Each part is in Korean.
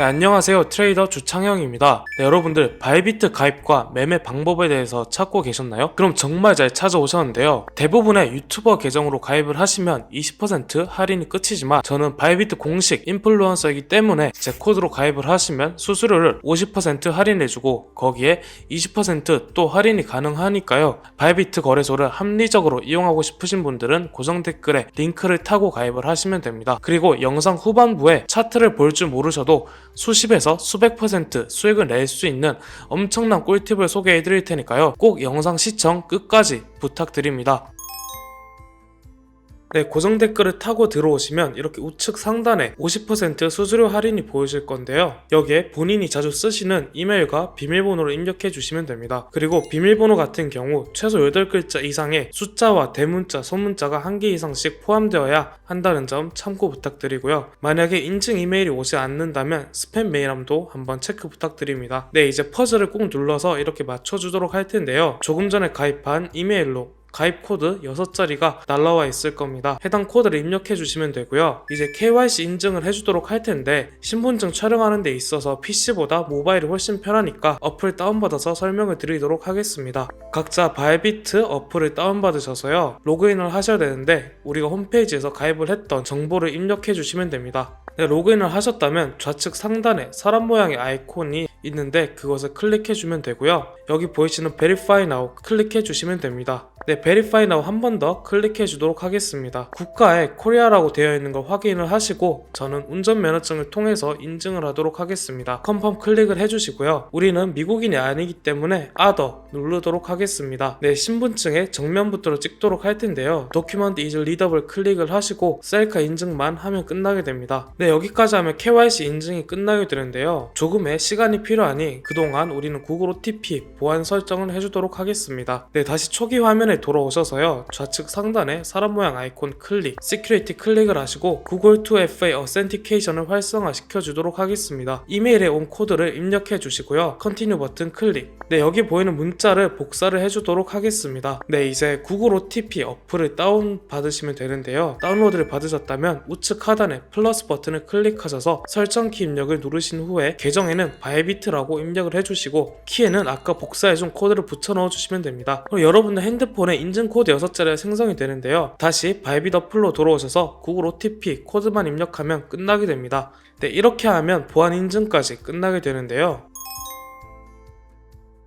네, 안녕하세요. 트레이더 주창영입니다. 네, 여러분들 바이비트 가입과 매매 방법에 대해서 찾고 계셨나요? 그럼 정말 잘 찾아오셨는데요. 대부분의 유튜버 계정으로 가입을 하시면 20% 할인이 끝이지만 저는 바이비트 공식 인플루언서이기 때문에 제 코드로 가입을 하시면 수수료를 50% 할인해주고 거기에 20%또 할인이 가능하니까요. 바이비트 거래소를 합리적으로 이용하고 싶으신 분들은 고정 댓글에 링크를 타고 가입을 하시면 됩니다. 그리고 영상 후반부에 차트를 볼 줄 모르셔도 수십에서 수백 퍼센트 수익을 낼 수 있는 엄청난 꿀팁을 소개해 드릴 테니까요. 꼭 영상 시청 끝까지 부탁드립니다. 네, 고정 댓글을 타고 들어오시면 이렇게 우측 상단에 50% 수수료 할인이 보이실 건데요. 여기에 본인이 자주 쓰시는 이메일과 비밀번호를 입력해 주시면 됩니다. 그리고 비밀번호 같은 경우 최소 8글자 이상의 숫자와 대문자, 소문자가 한 개 이상씩 포함되어야 한다는 점 참고 부탁드리고요. 만약에 인증 이메일이 오지 않는다면 스팸 메일함도 한번 체크 부탁드립니다. 네, 이제 퍼즐을 꼭 눌러서 이렇게 맞춰주도록 할 텐데요. 조금 전에 가입한 이메일로 가입 코드 6자리가 날라와 있을 겁니다. 해당 코드를 입력해 주시면 되고요. 이제 KYC 인증을 해주도록 할 텐데 신분증 촬영하는 데 있어서 PC보다 모바일이 훨씬 편하니까 어플 다운받아서 설명을 드리도록 하겠습니다. 각자 바이비트 어플을 다운받으셔서요. 로그인을 하셔야 되는데 우리가 홈페이지에서 가입을 했던 정보를 입력해 주시면 됩니다. 네, 로그인을 하셨다면 좌측 상단에 사람 모양의 아이콘이 있는데 그것을 클릭해 주면 되고요. 여기 보이시는 Verify Now 클릭해 주시면 됩니다. 네, Verify Now 한 번 더 클릭해 주도록 하겠습니다. 국가에 코리아라고 되어 있는 걸 확인을 하시고 저는 운전면허증을 통해서 인증을 하도록 하겠습니다. 컨펌 클릭을 해주시고요. 우리는 미국인이 아니기 때문에 Other 누르도록 하겠습니다. 네, 신분증의 정면부터로 찍도록 할 텐데요. Document is readable 클릭을 하시고 셀카 인증만 하면 끝나게 됩니다. 네, 여기까지 하면 KYC 인증이 끝나게 되는데요. 조금의 시간이 필요하니 그동안 우리는 구글 OTP 보안 설정을 해주도록 하겠습니다. 네, 다시 초기 화면에 돌아오셔서요. 좌측 상단에 사람 모양 아이콘 클릭, Security 클릭을 하시고 구글 2FA Authentication을 활성화시켜 주도록 하겠습니다. 이메일에 온 코드를 입력해 주시고요. Continue 버튼 클릭. 네, 여기 보이는 문자를 복사를 해 주도록 하겠습니다. 네, 이제 구글 OTP 어플을 다운 받으시면 되는데요. 다운로드를 받으셨다면 우측 하단에 플러스 버튼을 클릭하셔서 설정 키 입력을 누르신 후에 계정에는 바이비트라고 입력을 해주시고 키에는 아까 복사해준 코드를 붙여 넣어주시면 됩니다. 그럼 여러분의 핸드폰에 인증 코드 6자리가 생성이 되는데요. 다시 바이빗 어플로 돌아오셔서 구글 OTP 코드만 입력하면 끝나게 됩니다. 네, 이렇게 하면 보안 인증까지 끝나게 되는데요.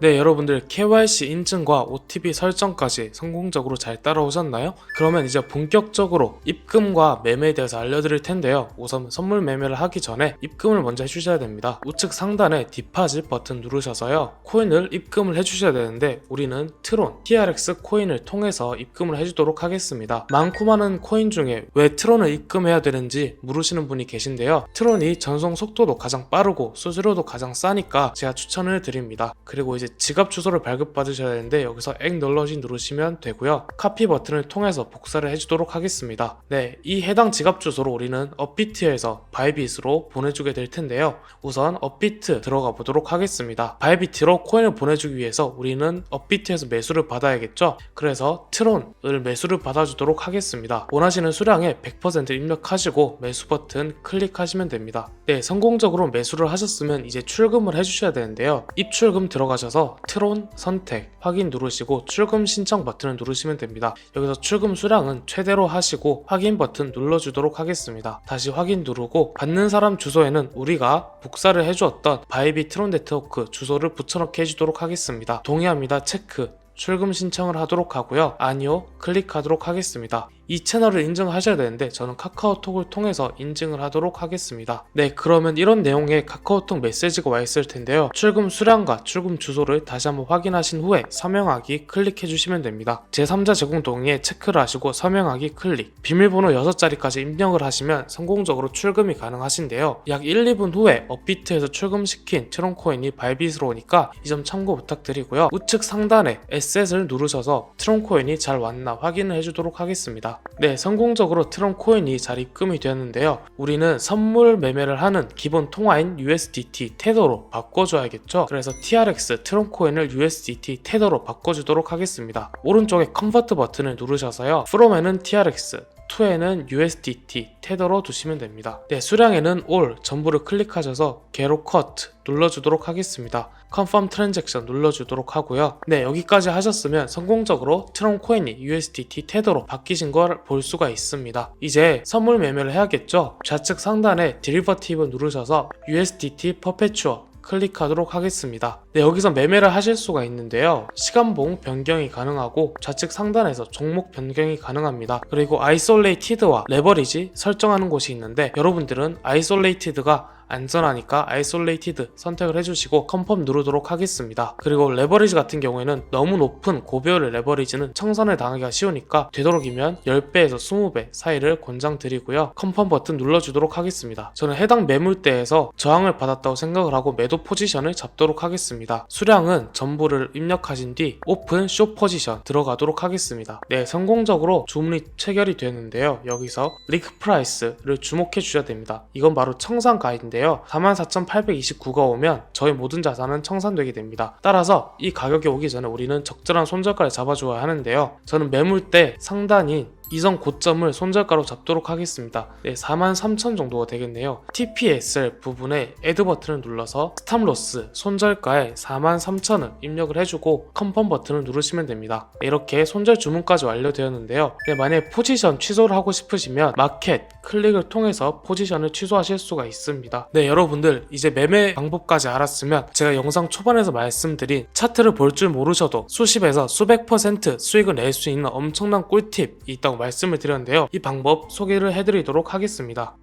네, 여러분들 KYC 인증과 OTP 설정까지 성공적으로 잘 따라오셨나요? 그러면 이제 본격적으로 입금과 매매에 대해서 알려드릴 텐데요. 우선 선물 매매를 하기 전에 입금을 먼저 해주셔야 됩니다. 우측 상단에 디파짓 버튼 누르셔서요. 코인을 입금을 해주셔야 되는데 우리는 트론, TRX 코인을 통해서 입금을 해주도록 하겠습니다. 많고 많은 코인 중에 왜 트론을 입금해야 되는지 물으시는 분이 계신데요. 트론이 전송 속도도 가장 빠르고 수수료도 가장 싸니까 제가 추천을 드립니다. 그리고 이제 지갑 주소를 발급받으셔야 되는데 여기서 액 널러지 누르시면 되고요. 카피 버튼을 통해서 복사를 해주도록 하겠습니다. 네, 이 해당 지갑 주소로 우리는 업비트에서 바이빗으로 보내주게 될 텐데요. 우선 업비트 들어가 보도록 하겠습니다. 바이비트로 코인을 보내주기 위해서 우리는 업비트에서 매수를 받아야겠죠. 그래서 트론을 매수를 받아주도록 하겠습니다. 원하시는 수량에 100% 입력하시고 매수 버튼 클릭하시면 됩니다. 네, 성공적으로 매수를 하셨으면 이제 출금을 해주셔야 되는데요. 입출금 들어가셔서 트론 선택 확인 누르시고 출금 신청 버튼을 누르시면 됩니다. 여기서 출금 수량은 최대로 하시고 확인 버튼 눌러주도록 하겠습니다. 다시 확인 누르고 받는 사람 주소에는 우리가 복사를 해주었던 바이비 트론 네트워크 주소를 붙여넣기 해주도록 하겠습니다. 동의합니다. 체크. 출금 신청을 하도록 하고요. 아니요. 클릭하도록 하겠습니다. 이 채널을 인증하셔야 되는데 저는 카카오톡을 통해서 인증을 하도록 하겠습니다. 네, 그러면 이런 내용의 카카오톡 메시지가 와 있을 텐데요. 출금 수량과 출금 주소를 다시 한번 확인하신 후에 서명하기 클릭해 주시면 됩니다. 제3자 제공 동의에 체크를 하시고 서명하기 클릭. 비밀번호 6자리까지 입력을 하시면 성공적으로 출금이 가능하신데요. 약 1, 2분 후에 업비트에서 출금시킨 트론코인이 바이빗으로 오니까 이 점 참고 부탁드리고요. 우측 상단에 에셋을 누르셔서 트론코인이 잘 왔나 확인을 해주도록 하겠습니다. 네, 성공적으로 트론 코인이 잘 입금이 되었는데요. 우리는 선물 매매를 하는 기본 통화인 USDT 테더로 바꿔줘야겠죠. 그래서 TRX 트론 코인을 USDT 테더로 바꿔주도록 하겠습니다. 오른쪽에 컨버트 버튼을 누르셔서요. 프롬에는 TRX, 2에는 USDT, 테더로 두시면 됩니다. 네, 수량에는 all 전부를 클릭하셔서 게로 cut 눌러주도록 하겠습니다. confirm transaction 눌러주도록 하고요. 네, 여기까지 하셨으면 성공적으로 트럼 코인이 USDT 테더로 바뀌신 걸 볼 수가 있습니다. 이제 선물 매매를 해야겠죠? 좌측 상단에 derivative 누르셔서 USDT perpetual 클릭하도록 하겠습니다. 네, 여기서 매매를 하실 수가 있는데요. 시간봉 변경이 가능하고 좌측 상단에서 종목 변경이 가능합니다. 그리고 아이솔레이티드와 레버리지 설정하는 곳이 있는데 여러분들은 아이솔레이티드가 안전하니까 아이솔레이티드 선택을 해주시고 컨펌 누르도록 하겠습니다. 그리고 레버리지 같은 경우에는 너무 높은 고배율의 레버리지는 청산을 당하기가 쉬우니까 되도록이면 10배에서 20배 사이를 권장드리고요. 컨펌 버튼 눌러주도록 하겠습니다. 저는 해당 매물대에서 저항을 받았다고 생각을 하고 매도 포지션을 잡도록 하겠습니다. 수량은 전부를 입력하신 뒤 오픈 쇼 포지션 들어가도록 하겠습니다. 네, 성공적으로 주문이 체결이 되는데요. 여기서 리크 프라이스를 주목해 주셔야 됩니다. 이건 바로 청산 가이드인데 요. 44,829가 오면 저희 모든 자산은 청산되게 됩니다. 따라서 이 가격이 오기 전에 우리는 적절한 손절가를 잡아줘야 하는데요. 저는 매물대 상단인 이성 고점을 손절가로 잡도록 하겠습니다. 네, 43,000 정도가 되겠네요. TPSL 부분에 애드 버튼을 눌러서 스탑로스 손절가에 43,000을 입력을 해주고 컨펌 버튼을 누르시면 됩니다. 네, 이렇게 손절 주문까지 완료되었는데요. 네, 만약 포지션 취소를 하고 싶으시면 마켓 클릭을 통해서 포지션을 취소하실 수가 있습니다. 네, 여러분들 이제 매매 방법까지 알았으면 제가 영상 초반에서 말씀드린 차트를 볼 줄 모르셔도 수십에서 수백 퍼센트 수익을 낼 수 있는 엄청난 꿀팁이 있다고 말씀을 드렸는데요. 이 방법 소개를 해드리도록 하겠습니다.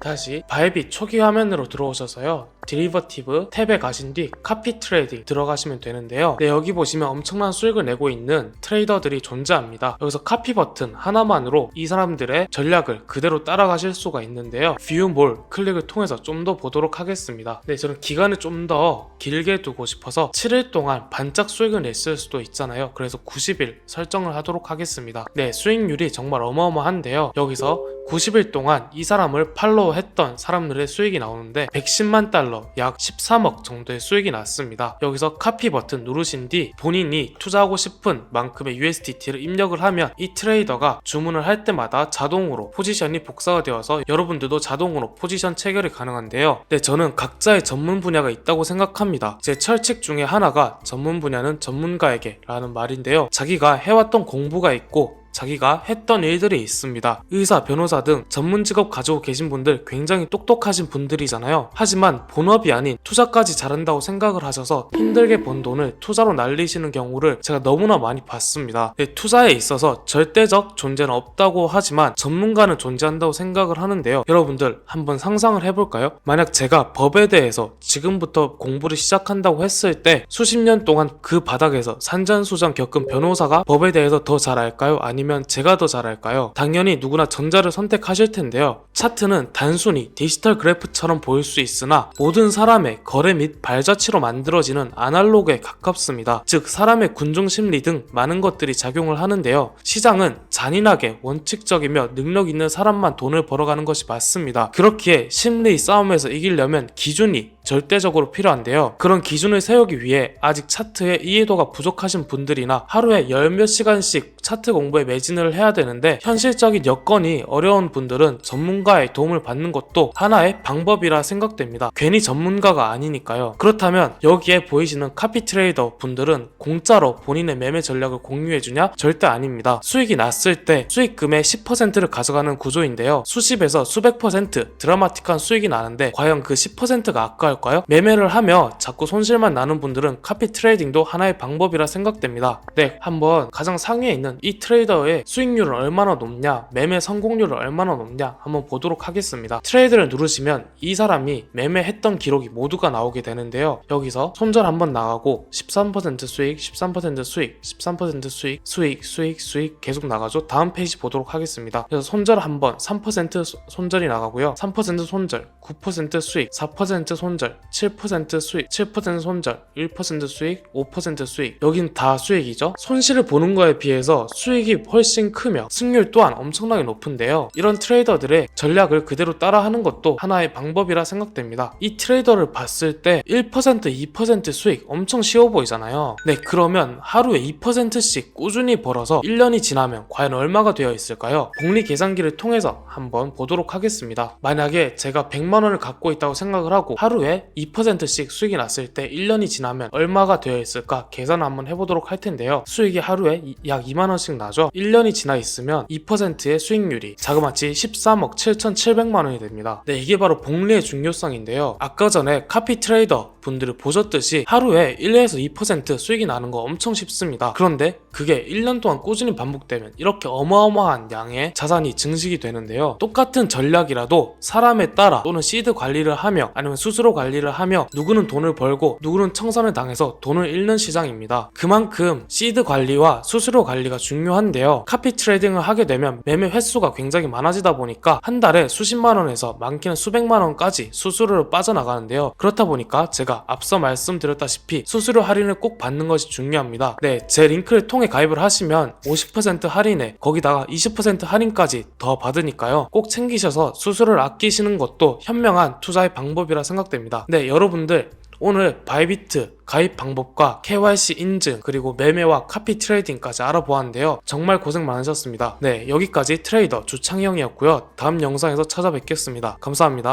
다시 바이빗 초기 화면으로 들어오셔서요. 디리버티브 탭에 가신 뒤 카피 트레이딩 들어가시면 되는데요. 네, 여기 보시면 엄청난 수익을 내고 있는 트레이더들이 존재합니다. 여기서 카피 버튼 하나만으로 이 사람들의 전략을 그대로 따라가실 수가 있는데요. 뷰 몰 클릭을 통해서 좀 더 보도록 하겠습니다. 네, 저는 기간을 좀 더 길게 두고 싶어서 7일 동안 반짝 수익을 냈을 수도 있잖아요. 그래서 90일 설정을 하도록 하겠습니다. 네, 수익률이 정말 어마어마한데요. 여기서 90일 동안 이 사람을 팔로우 했던 사람들의 수익이 나오는데 110만 달러 약 13억 정도의 수익이 났습니다. 여기서 카피 버튼 누르신 뒤 본인이 투자하고 싶은 만큼의 USDT를 입력을 하면 이 트레이더가 주문을 할 때마다 자동으로 포지션이 복사가 되어서 여러분들도 자동으로 포지션 체결이 가능한데요. 네, 저는 각자의 전문 분야가 있다고 생각합니다. 제 철칙 중에 하나가 전문 분야는 전문가에게 라는 말인데요. 자기가 해왔던 공부가 있고 자기가 했던 일들이 있습니다. 의사, 변호사 등 전문 직업 가지고 계신 분들 굉장히 똑똑하신 분들이잖아요. 하지만 본업이 아닌 투자까지 잘한다고 생각을 하셔서 힘들게 번 돈을 투자로 날리시는 경우를 제가 너무나 많이 봤습니다. 네, 투자에 있어서 절대적 존재는 없다고 하지만 전문가는 존재한다고 생각을 하는데요. 여러분들 한번 상상을 해볼까요? 만약 제가 법에 대해서 지금부터 공부를 시작한다고 했을 때 수십 년 동안 그 바닥에서 산전수전 겪은 변호사가 법에 대해서 더 잘 알까요? 아니 면 제가 더 잘 알까요? 당연히 누구나 전자를 선택하실 텐데요. 차트는 단순히 디지털 그래프처럼 보일 수 있으나 모든 사람의 거래 및 발자취로 만들어지는 아날로그에 가깝습니다. 즉 사람의 군중 심리 등 많은 것들이 작용을 하는데요. 시장은 잔인하게 원칙적이며 능력 있는 사람만 돈을 벌어가는 것이 맞습니다. 그렇기에 심리 싸움에서 이기려면 기준이 절대적으로 필요한데요. 그런 기준을 세우기 위해 아직 차트에 이해도가 부족하신 분들이나 하루에 열 몇 시간씩 차트 공부에 매진을 해야 되는데 현실적인 여건이 어려운 분들은 전문가의 도움을 받는 것도 하나의 방법이라 생각됩니다. 괜히 전문가가 아니니까요. 그렇다면 여기에 보이시는 카피 트레이더 분들은 공짜로 본인의 매매 전략을 공유해주냐? 절대 아닙니다. 수익이 났을 때 수익금의 10%를 가져가는 구조인데요. 수십에서 수백 퍼센트 드라마틱한 수익이 나는데 과연 그 10%가 아까 울까요? 매매를 하며 자꾸 손실만 나는 분들은 카피 트레이딩도 하나의 방법이라 생각됩니다. 네, 한번 가장 상위에 있는 이 트레이더의 수익률은 얼마나 높냐, 매매 성공률은 얼마나 높냐 한번 보도록 하겠습니다. 트레이드를 누르시면 이 사람이 매매했던 기록이 모두가 나오게 되는데요. 여기서 손절 한번 나가고 13% 수익, 13% 수익, 13% 수익, 수익, 수익, 수익 계속 나가죠. 다음 페이지 보도록 하겠습니다. 그래서 손절 한번 3% 소- 손절이 나가고요. 3% 손절, 9% 수익, 4% 손절 손절, 7% 수익, 7% 손절, 1% 수익, 5% 수익. 여긴 다 수익이죠. 손실을 보는 거에 비해서 수익이 훨씬 크며 승률 또한 엄청나게 높은데요. 이런 트레이더들의 전략을 그대로 따라하는 것도 하나의 방법이라 생각됩니다. 이 트레이더를 봤을 때 1%, 2% 수익 엄청 쉬워 보이잖아요. 네, 그러면 하루에 2%씩 꾸준히 벌어서 1년이 지나면 과연 얼마가 되어 있을까요? 복리 계산기를 통해서 한번 보도록 하겠습니다. 만약에 제가 100만 원을 갖고 있다고 생각을 하고 하루에 2%씩 수익이 났을 때 1년이 지나면 얼마가 되어 있을까 계산을 한번 해보도록 할 텐데요. 수익이 하루에 이- 약 2만 원씩 나죠. 1년이 지나 있으면 2%의 수익률이 자그마치 13억 7,700만 원이 됩니다. 네, 이게 바로 복리의 중요성인데요. 아까 전에 카피 트레이더 분들을 보셨듯이 하루에 1에서 2% 수익이 나는 거 엄청 쉽습니다. 그런데 그게 1년 동안 꾸준히 반복되면 이렇게 어마어마한 양의 자산이 증식이 되는데요. 똑같은 전략이라도 사람에 따라 또는 시드 관리를 하며 아니면 수수료 관리를 하며 누구는 돈을 벌고 누구는 청산을 당해서 돈을 잃는 시장입니다. 그만큼 시드 관리와 수수료 관리가 중요한데요. 카피 트레이딩을 하게 되면 매매 횟수가 굉장히 많아지다 보니까 한 달에 수십만 원에서 많게는 수백만 원까지 수수료로 빠져나가는데요. 그렇다 보니까 제가 앞서 말씀드렸다시피 수수료 할인을 꼭 받는 것이 중요합니다. 네, 제 링크를 통해 가입을 하시면 50% 할인에 거기다가 20% 할인까지 더 받으니까요. 꼭 챙기셔서 수수료를 아끼시는 것도 현명한 투자의 방법이라 생각됩니다. 네, 여러분들 오늘 바이비트 가입 방법과 KYC 인증 그리고 매매와 카피 트레이딩까지 알아보았는데요. 정말 고생 많으셨습니다. 네, 여기까지 트레이더 주창영이었고요. 다음 영상에서 찾아뵙겠습니다. 감사합니다.